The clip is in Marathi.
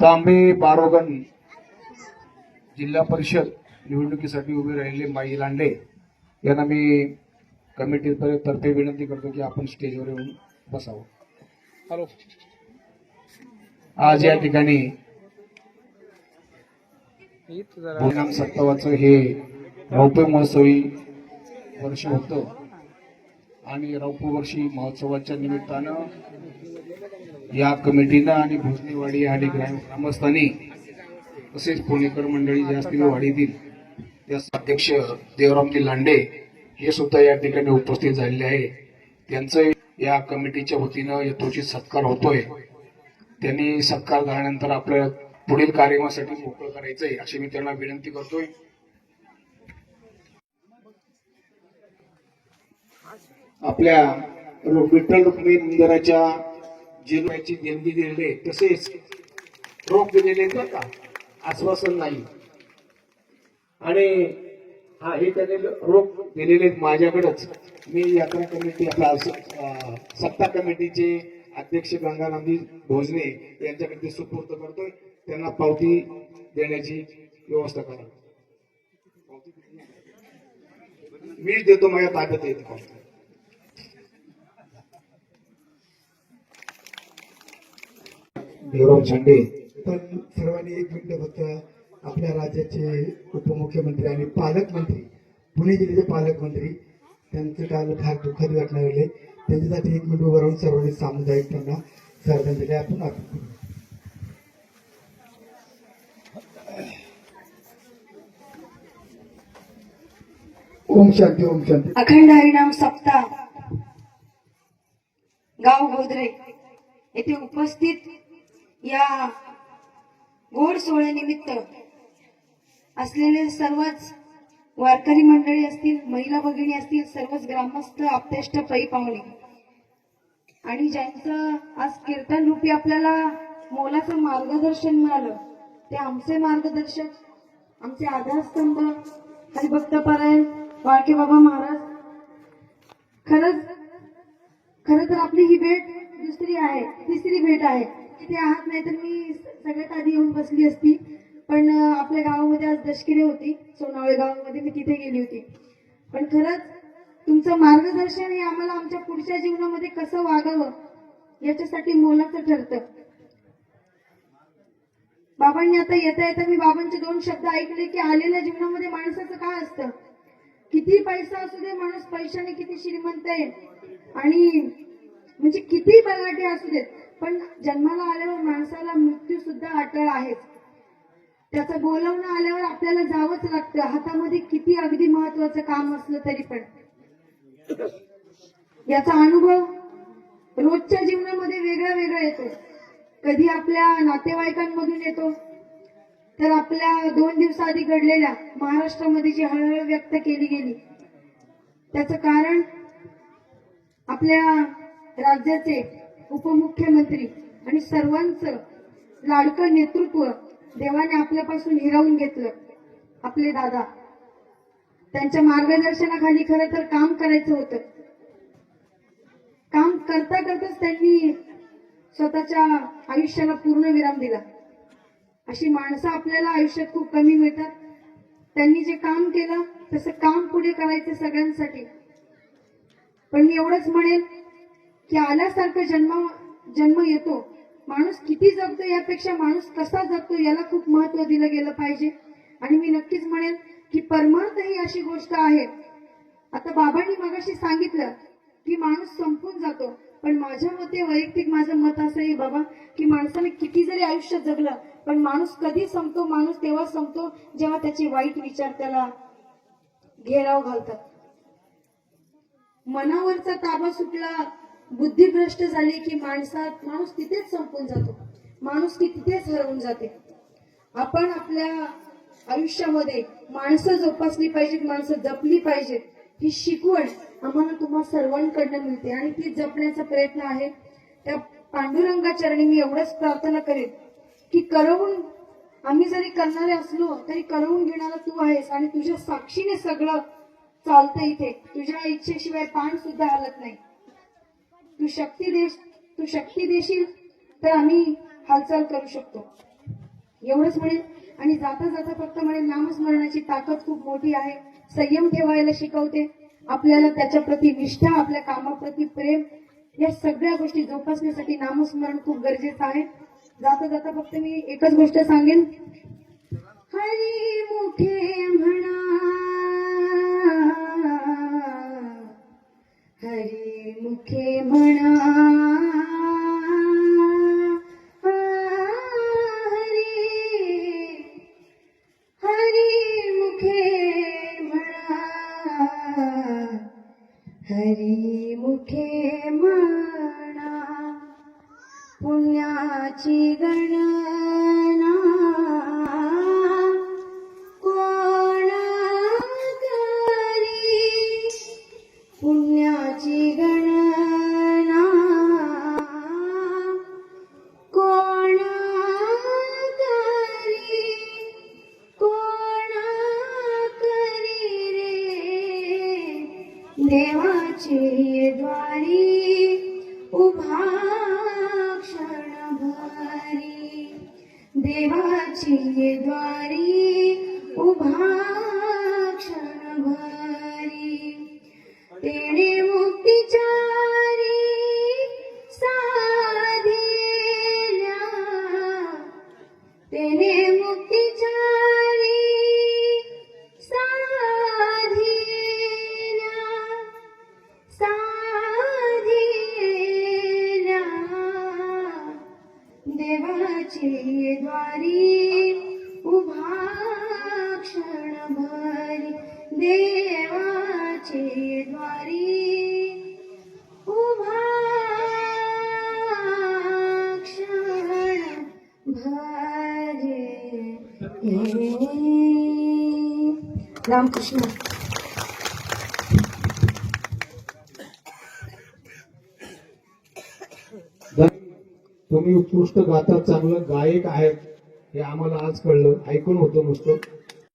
तांबे बारोगण जिल्हा परिषद निवडणुकीसाठी उभे राहिलेले माई लांडे. यांना मी कमिटी तर्फे विनंती करतो की आपण स्टेजवर येऊन बसावं. हॅलो. आज या ठिकाणी सत्तावाचं हे रौप्य महोत्सवी वर्ष होतं. आणि रौप्य वर्षी महोत्सवाच्या निमित्तानं या कमिटीनं आणि भोजनेवाडी आणि ग्राम ग्रामस्थांनी तसेच पुणेकर मंडळी ज्या असतील वाडीतील त्या अध्यक्ष देवरामजी लांडे हे सुद्धा या ठिकाणी उपस्थित झालेले आहे त्यांचं या कमिटीच्या वतीनं यथोचित सत्कार होतोय. त्यांनी सत्कार झाल्यानंतर आपल्या पुढील कार्यक्रमासाठी मोकळं करायचंय अशी मी त्यांना विनंती करतोय. आपल्या विठ्ठल रुक्मिणी मंदिराच्या जिल्ह्याची देणगी दिलेली आहे. तसेच रोख दिलेले का. आश्वासन नाही. आणि हा हे त्याने रोख दिलेले माझ्याकडेच. मी यात्रा कमिटी आपला सत्ता कमिटीचे अध्यक्ष गंगानंदी भोजने यांच्याकडे ते सुपूर्द करतोय. त्यांना पावती देण्याची व्यवस्था करा. मी देतो माझ्या ताब्यात येते. पावती देवराम झेंडे पण सर्वांनी एक मिनिट फक्त आपल्या राज्याचे उपमुख्यमंत्री आणि पालकमंत्री पुणे जिल्ह्याचे पालकमंत्री त्यांचं काल फार दुःखद घटना घडली. त्यांच्यासाठी एक मिनिट उभं राहून सर्वांनी सामुदायिक त्यांना श्रद्धांजली आपण अर्पण करू ओम शांती ओम शांती. अखंड हरिनाम सप्ताह गाव गोदरे येथे उपस्थित या गोड सोहळ्यानिमित्त असलेले सर्वच वारकरी मंडळी असतील महिला भगिनी असतील सर्वच ग्रामस्थ आपतेष्ट पै पाहुणे. आणि ज्यांचं आज कीर्तन रूपी आपल्याला मोलाचं मार्गदर्शन मिळालं ते आमचे मार्गदर्शक आमचे आधारस्तंभ हरिभक्त परायण वाळके बाबा महाराज. खरंच खरं तर आपली ही भेट दुसरी आहे तिसरी भेट आहे. तिथे आहात नाही तर मी सगळ्यात आधी येऊन बसली असती. पण आपल्या गावामध्ये आज दशकिरे होती. सोनावळे गावामध्ये मी तिथे गेली होती. पण खरंच तुमचं मार्गदर्शन हे आम्हाला आमच्या पुढच्या जीवनामध्ये कसं वागावं याच्यासाठी मोलाचं ठरतं. बाबांनी आता येता येता मी बाबांचे दोन शब्द ऐकले की आलेल्या जीवनामध्ये माणसाचं काय असतं? किती पैसा असू दे माणूस पैशाने किती श्रीमंत आहे. आणि म्हणजे किती बलाटे असू देत. पण जन्माला आल्यावर माणसाला मृत्यू सुद्धा अटळ आहेच. त्याचं बोलवणं आल्यावर आपल्याला जावंच लागतं. हातामध्ये किती अगदी महत्वाचं काम असलं तरी पण. याचा अनुभव रोजच्या जीवनामध्ये वेगळा वेगळा येतो. कधी आपल्या नातेवाईकांमधून येतो. तर आपल्या दोन दिवसाआधी घडलेल्या महाराष्ट्रामध्ये जी हळहळ व्यक्त केली गेली. त्याचं कारण आपल्या राज्याचे उपमुख्यमंत्री आणि सर्वांचं लाडकं नेतृत्व देवाने आपल्यापासून हिरावून घेतलं. आपले दादा. त्यांच्या मार्गदर्शनाखाली खरं तर काम करायचं होतं. काम करता करताच त्यांनी स्वतःच्या आयुष्याला पूर्ण विराम दिला. अशी माणसं आपल्याला आयुष्यात खूप कमी मिळतात. त्यांनी जे काम केलं तसं काम पुढे करायचं सगळ्यांसाठी. पण मी एवढंच म्हणेन की आल्यासारखं जन्म जन्म येतो. माणूस किती जगतो यापेक्षा माणूस कसा जगतो याला खूप महत्त्व दिलं गेलं पाहिजे. आणि मी नक्कीच म्हणेन की परमार्थ ही अशी गोष्ट आहे. आता बाबांनी मगाशी सांगितलं की माणूस संपून जातो. पण माझ्या मते वैयक्तिक माझं मत असं आहे बाबा की माणसाने किती जरी आयुष्य जगलं पण माणूस कधी संपतो? माणूस तेव्हा संपतो जेव्हा त्याचे वाईट विचार त्याला घेराव घालतात. मनावरचा ताबा सुटला बुद्धिभ्रष्ट झाली की माणसात माणूस तिथेच संपून जातो. माणूस की तिथेच हरवून जाते. आपण आपल्या आयुष्यामध्ये माणसं जोपासली पाहिजेत माणसं जपली पाहिजेत. ही शिकवण आम्हाला तुम्हा सर्वांकडनं मिळते. आणि ती जपण्याचा प्रयत्न आहे. त्या पांडुरंगा चरणी मी एवढंच प्रार्थना करेन की करवून आम्ही जरी करणारे असलो तरी करवून घेणारा तू आहेस आणि तुझ्या साक्षीने सगळं चालतं इथे. तुझ्या इच्छेशिवाय पान सुद्धा हलत नाही. तू शक्ती देश तू शक्ती देशील तर आम्ही हालचाल करू शकतो. एवढंच म्हणेल आणि जाता जाता फक्त म्हणेल नामस्मरणाची ताकद खूप मोठी आहे. संयम ठेवायला शिकवते. आपल्याला त्याच्याप्रती निष्ठा आपल्या कामाप्रती प्रेम या सगळ्या गोष्टी जोपासण्यासाठी नामस्मरण खूप गरजेचं आहे. जाता जाता फक्त मी एकच गोष्ट सांगेन. हरी मुखे म्हणा हरी मुखे म्हणा हरी हरी मुखे म्हणा हरी मुखे म्हणा पुण्याची गणना द्वारी उभा क्षण भरी. देवाची द्वारी उभा देवाची द्वारी उभा क्षण भरी देवाची द्वारी उभा क्षण भरे रामकृष्ण. तुम्ही उत्कृष्ट गातात चांगलं गायक आहेत हे आम्हाला आज कळलं. ऐकून होतं नुसतं.